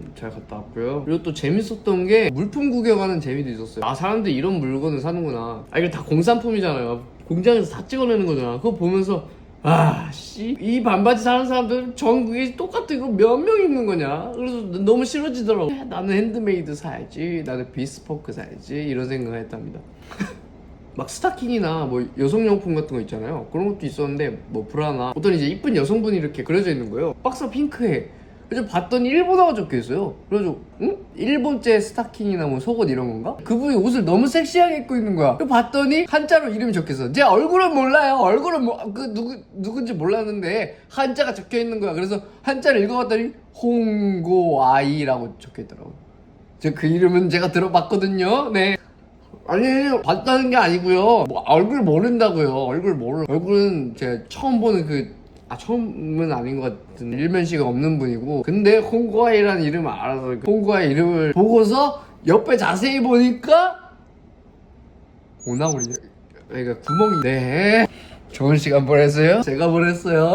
음, 잘 갔다 왔고요. 그리고 또 재밌었던 게 물품 구경하는 재미도 있었어요. 아 사람들 이런 물건을 사는구나. 아 이게 다 공산품이잖아요. 공장에서 다 찍어내는 거잖아. 그거 보면서 아씨 이 반바지 사는 사람들 전국에 똑같은 거몇 명 입는 거냐? 그래서 너무 싫어지더라고. 나는 핸드메이드 사야지. 나는 비스포크 사야지. 이런 생각을 했답니다. 막 스타킹이나 뭐 여성용품 같은 거 있잖아요. 그런 것도 있었는데 뭐 브라나 어떤 이제 이쁜 여성분이 이렇게 그려져 있는 거예요. 박스가 핑크해. 그래서 봤더니 일본어가 적혀 있어요. 그래서 응? 일본제 스타킹이나 뭐 속옷 이런 건가? 그분이 옷을 너무 섹시하게 입고 있는 거야. 그래서 봤더니 한자로 이름이 적혀 있어. 제 얼굴은 몰라요. 얼굴은 뭐 그 누구 누군지 몰랐는데 한자가 적혀 있는 거야. 그래서 한자를 읽어봤더니 홍고아이라고 적혀 있더라고. 요저그 이름은 제가 들어봤거든요. 네. 아니 봤다는 게 아니고요 뭐, 얼굴 모른다고요 얼굴 모르 얼굴은 제가 처음 보는 그 아 처음은 아닌 것 같은 일면시가 없는 분이고 근데 홍구아이라는 이름을 알아서 그 홍구아이 이름을 보고서 옆에 자세히 보니까 오나우리 여기가 구멍이 네. 좋은 시간 보냈어요. 제가 보냈어요